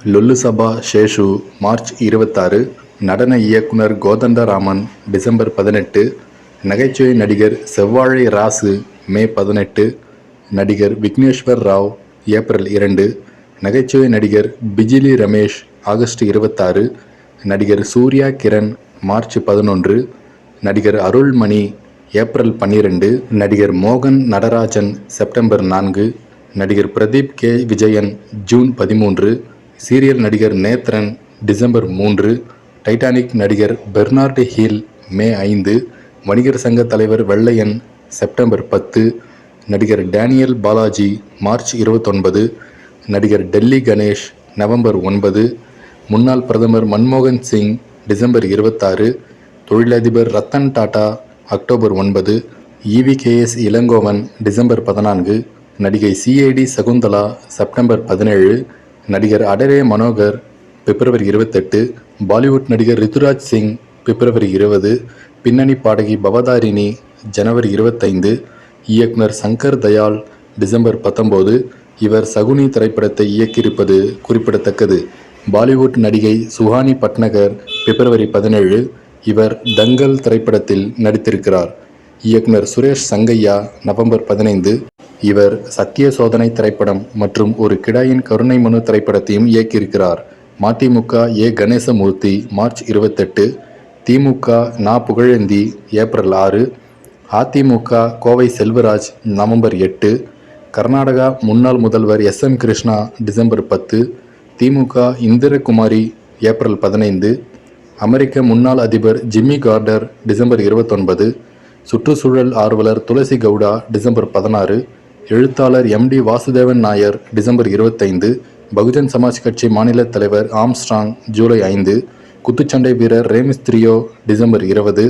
லொல்லு சபா ஷேஷு March இருபத்தாறு நடன இயக்குனர் கோதண்டராமன் டிசம்பர் பதினெட்டு நகைச்சுவை நடிகர் செவ்வாழை ராசு மே பதினெட்டு நடிகர் விக்னேஸ்வர் ராவ் ஏப்ரல் இரண்டு நகைச்சுவை நடிகர் பிஜிலி ரமேஷ் ஆகஸ்ட் இருபத்தாறு நடிகர் சூர்யா கிரண் மார்ச் பதினொன்று நடிகர் அருள்மணி ஏப்ரல் பன்னிரெண்டு நடிகர் மோகன் நடராஜன் செப்டம்பர் நான்கு நடிகர் பிரதீப் கே. விஜயன் ஜூன் பதிமூன்று சீரியல் நடிகர் நேத்ரன் டிசம்பர் மூன்று. டைட்டானிக் நடிகர் பெர்னார்டு ஹில் மே ஐந்து. வணிகர் சங்க தலைவர் வெள்ளையன் செப்டம்பர் பத்து. நடிகர் டேனியல் பாலாஜி மார்ச் இருபத்தொன்பது. நடிகர் டெல்லி கணேஷ் நவம்பர் ஒன்பது. முன்னாள் பிரதமர் மன்மோகன் சிங் டிசம்பர் இருபத்தாறு. தொழிலதிபர் ரத்தன் டாடா அக்டோபர் ஒன்பது. இவிகேஎஸ் இளங்கோவன் டிசம்பர் பதினான்கு. நடிகை சிஐடி சகுந்தலா செப்டம்பர் பதினேழு. நடிகர் அடரே மனோகர் பிப்ரவரி இருபத்தெட்டு. பாலிவுட் நடிகர் ரிதுராஜ் சிங் பிப்ரவரி இருபது. பின்னணி பாடகி பவதாரிணி ஜனவரி இருபத்தைந்து. இயக்குனர் சங்கர் தயாள் டிசம்பர் பத்தொம்போது. இவர் சகுனி திரைப்படத்தை இயக்கியிருப்பது குறிப்பிடத்தக்கது. பாலிவுட் நடிகை சுஹானி பட்னகர் பிப்ரவரி பதினேழு. இவர் தங்கல் திரைப்படத்தில் நடித்திருக்கிறார். இயக்குனர் சுரேஷ் சங்கையா நவம்பர் பதினைந்து. இவர் சத்திய சோதனை திரைப்படம் மற்றும் ஒரு கிடாயின் கருணை மனு திரைப்படத்தையும் இயக்கியிருக்கிறார். மதிமுக ஏ. கணேசமூர்த்தி மார்ச் இருபத்தெட்டு. திமுக நா. புகழேந்தி ஏப்ரல் ஆறு. அதிமுக கோவை செல்வராஜ் நவம்பர் எட்டு. கர்நாடகா முன்னாள் முதல்வர் எஸ். எம். கிருஷ்ணா டிசம்பர் பத்து. திமுக இந்திரகுமாரி ஏப்ரல் பதினைந்து. அமெரிக்க முன்னாள் அதிபர் ஜிம்மி கார்டர் டிசம்பர் இருபத்தொன்பது. சுற்றுச்சூழல் ஆர்வலர் துளசி கவுடா டிசம்பர் பதினாறு. எழுத்தாளர் M T Vasudevan Nair December இருபத்தைந்து. பகுஜன் சமாஜ் கட்சி மாநில தலைவர் ஆம்ஸ்ட்ராங் ஜூலை ஐந்து. குத்துச்சண்டை வீரர் ரேமிஸ்திரியோ டிசம்பர் இருபது.